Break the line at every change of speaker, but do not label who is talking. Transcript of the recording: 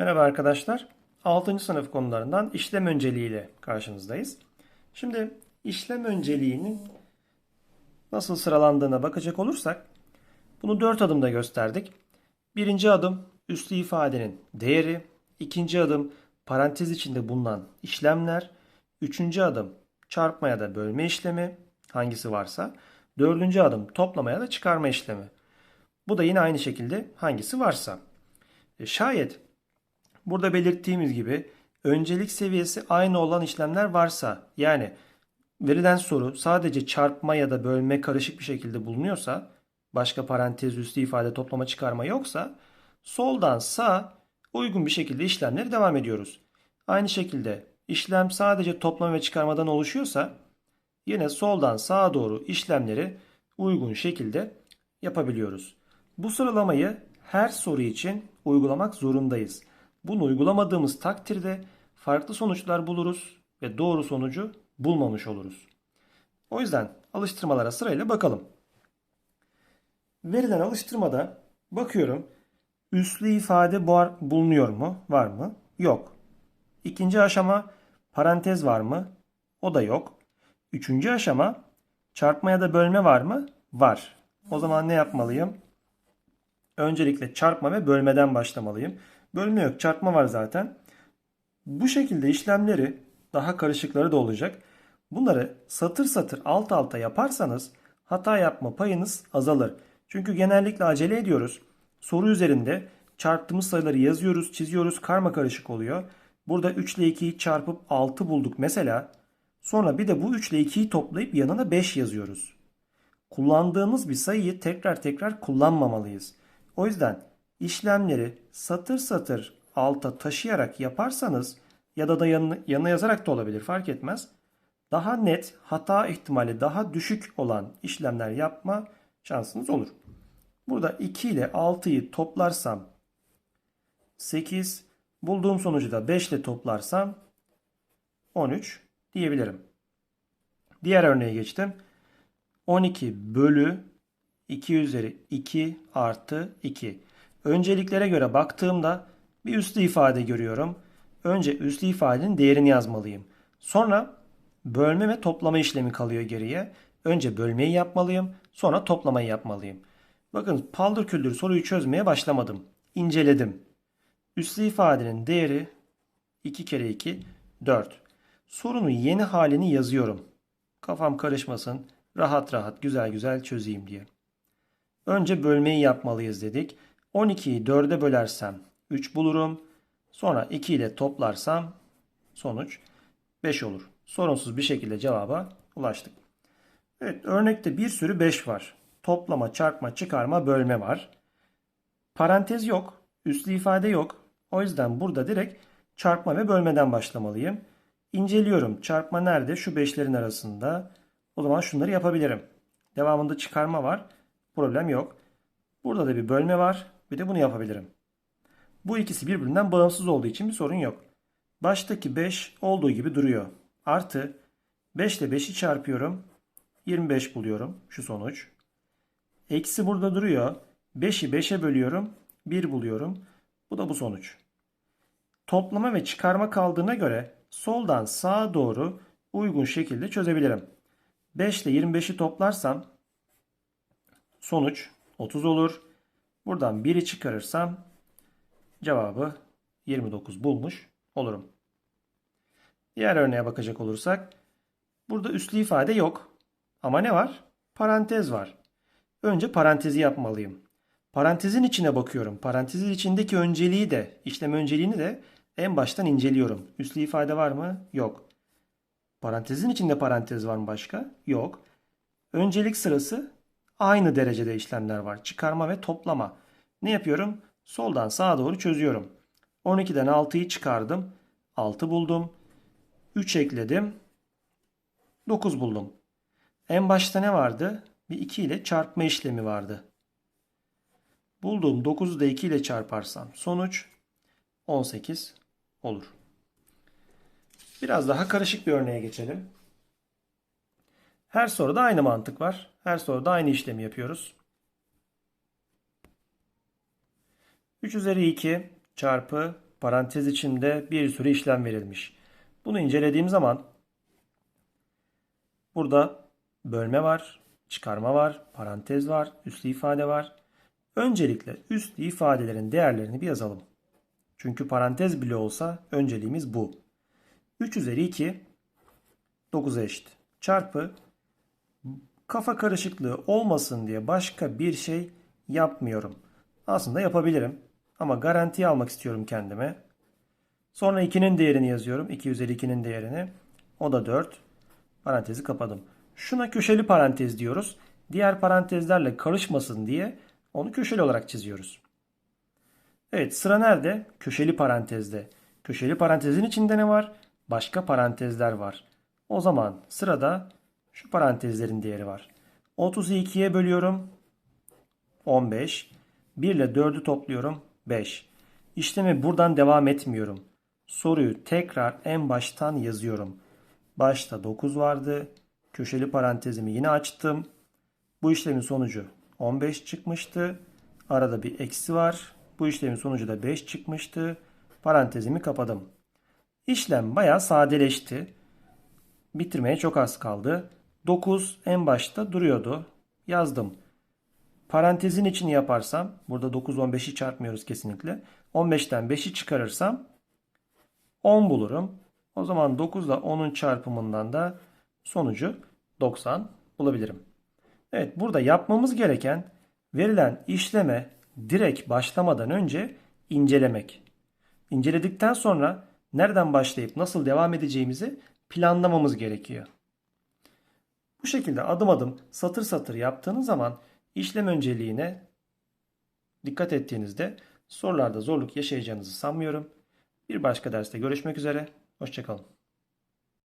Merhaba arkadaşlar. 6. sınıf konularından işlem önceliğiyle karşınızdayız. Şimdi işlem önceliğinin nasıl sıralandığına bakacak olursak bunu 4 adımda gösterdik. Birinci adım üslü ifadenin değeri, ikinci adım parantez içinde bulunan işlemler, üçüncü adım çarpma ya da bölme işlemi hangisi varsa, dördüncü adım toplama ya da çıkarma işlemi. Bu da yine aynı şekilde hangisi varsa. E, şayet burada belirttiğimiz gibi öncelik seviyesi aynı olan işlemler varsa yani verilen soru sadece çarpma ya da bölme karışık bir şekilde bulunuyorsa başka parantez üstü ifade toplama çıkarma yoksa soldan sağ uygun bir şekilde işlemleri devam ediyoruz. Aynı şekilde işlem sadece toplama ve çıkarmadan oluşuyorsa yine soldan sağa doğru işlemleri uygun şekilde yapabiliyoruz. Bu sıralamayı her soru için uygulamak zorundayız. Bunu uygulamadığımız takdirde farklı sonuçlar buluruz ve doğru sonucu bulmamış oluruz. O yüzden alıştırmalara sırayla bakalım. Verilen alıştırmada bakıyorum üslü ifade bulunuyor mu? Var mı? Yok. İkinci aşama parantez var mı? O da yok. Üçüncü aşama çarpma ya da bölme var mı? Var. O zaman ne yapmalıyım? Öncelikle çarpma ve bölmeden başlamalıyım. Bölme yok, çarpma var zaten. Bu şekilde işlemleri daha karışıkları da olacak. Bunları satır satır alt alta yaparsanız hata yapma payınız azalır. Çünkü genellikle acele ediyoruz. Soru üzerinde çarptığımız sayıları yazıyoruz, çiziyoruz, karma karışık oluyor. Burada 3 ile 2'yi çarpıp 6 bulduk mesela. Sonra bir de bu 3 ile 2'yi toplayıp yanına 5 yazıyoruz. Kullandığımız bir sayıyı tekrar tekrar kullanmamalıyız. O yüzden işlemleri satır satır alta taşıyarak yaparsanız ya da da yanına, yazarak da olabilir fark etmez. Daha net hata ihtimali daha düşük olan işlemler yapma şansınız olur. Burada 2 ile 6'yı toplarsam 8, bulduğum sonucu da 5 ile toplarsam 13 diyebilirim. Diğer örneğe geçtim. 12 bölü 2 üzeri 2 artı 2. Önceliklere göre baktığımda bir üslü ifade görüyorum. Önce üslü ifadenin değerini yazmalıyım. Sonra bölme ve toplama işlemi kalıyor geriye. Önce bölmeyi yapmalıyım, sonra toplamayı yapmalıyım. Bakın paldır küldür soruyu çözmeye başlamadım. İnceledim. Üslü ifadenin değeri 2 kere 2 4. Sorunun yeni halini yazıyorum. Kafam karışmasın, rahat rahat güzel güzel çözeyim diye. Önce bölmeyi yapmalıyız dedik. 12'yi 4'e bölersem 3 bulurum. Sonra 2 ile toplarsam sonuç 5 olur. Sorunsuz bir şekilde cevaba ulaştık. Evet örnekte bir sürü 5 var. Toplama, çarpma, çıkarma, bölme var. Parantez yok. Üslü ifade yok. O yüzden burada direkt çarpma ve bölmeden başlamalıyım. İnceliyorum. Çarpma nerede? Şu 5'lerin arasında. O zaman şunları yapabilirim. Devamında çıkarma var. Problem yok. Burada da bir bölme var. Bir de bunu yapabilirim. Bu ikisi birbirinden bağımsız olduğu için bir sorun yok. Baştaki 5 olduğu gibi duruyor. Artı 5 ile 5'i çarpıyorum. 25 buluyorum. Şu sonuç. Eksi burada duruyor. 5'i 5'e bölüyorum. 1 buluyorum. Bu da bu sonuç. Toplama ve çıkarma kaldığına göre soldan sağa doğru uygun şekilde çözebilirim. 5 ile 25'i toplarsam sonuç 30 olur. Buradan 1'i çıkarırsam cevabı 29 bulmuş olurum. Diğer örneğe bakacak olursak burada üslü ifade yok. Ama ne var? Parantez var. Önce parantezi yapmalıyım. Parantezin içine bakıyorum. Parantezin içindeki önceliği de, işlem önceliğini de en baştan inceliyorum. Üslü ifade var mı? Yok. Parantezin içinde parantez var mı başka? Yok. Öncelik sırası aynı derecede işlemler var. Çıkarma ve toplama. Ne yapıyorum? Soldan sağa doğru çözüyorum. 12'den 6'yı çıkardım. 6 buldum. 3 ekledim. 9 buldum. En başta ne vardı? Bir 2 ile çarpma işlemi vardı. Bulduğum 9'u da 2 ile çarparsam sonuç 18 olur. Biraz daha karışık bir örneğe geçelim. Her soruda aynı mantık var. Her soruda aynı işlemi yapıyoruz. 3 üzeri 2 çarpı Parantez içinde bir sürü işlem verilmiş. Bunu incelediğim zaman burada bölme var, çıkarma var, parantez var, üslü ifade var. Öncelikle üslü ifadelerin değerlerini bir yazalım. Çünkü parantez bile olsa önceliğimiz bu. 3 üzeri 2 9'a eşit. Çarpı kafa karışıklığı olmasın diye başka bir şey yapmıyorum. Aslında yapabilirim ama garantiye almak istiyorum kendime. Sonra 2'nin değerini yazıyorum. 2 üzeri 2'nin değerini. O da 4. Parantezi kapadım. Şuna köşeli parantez diyoruz. Diğer parantezlerle karışmasın diye onu köşeli olarak çiziyoruz. Evet sıra nerede? Köşeli parantezde. Köşeli parantezin içinde ne var? Başka parantezler var. O zaman sırada şu parantezlerin değeri var. 30'u 2'ye bölüyorum. 15. 1 ile 4'ü topluyorum. 5. İşlemi buradan devam etmiyorum. Soruyu tekrar en baştan yazıyorum. Başta 9 vardı. Köşeli parantezimi yine açtım. Bu işlemin sonucu 15 çıkmıştı. Arada bir eksi var. Bu işlemin sonucu da 5 çıkmıştı. Parantezimi kapadım. İşlem bayağı sadeleşti. Bitirmeye çok az kaldı. 9 en başta duruyordu. Yazdım. Parantezin içini yaparsam, burada 9 15'i çarpmıyoruz kesinlikle. 15'ten 5'i çıkarırsam 10 bulurum. O zaman 9 ile 10'un çarpımından da sonucu 90 bulabilirim. Evet burada yapmamız gereken verilen işleme direkt başlamadan önce incelemek. İnceledikten sonra nereden başlayıp nasıl devam edeceğimizi planlamamız gerekiyor. Bu şekilde adım adım satır satır yaptığınız zaman işlem önceliğine dikkat ettiğinizde sorularda zorluk yaşayacağınızı sanmıyorum. Bir başka derste görüşmek üzere. Hoşçakalın.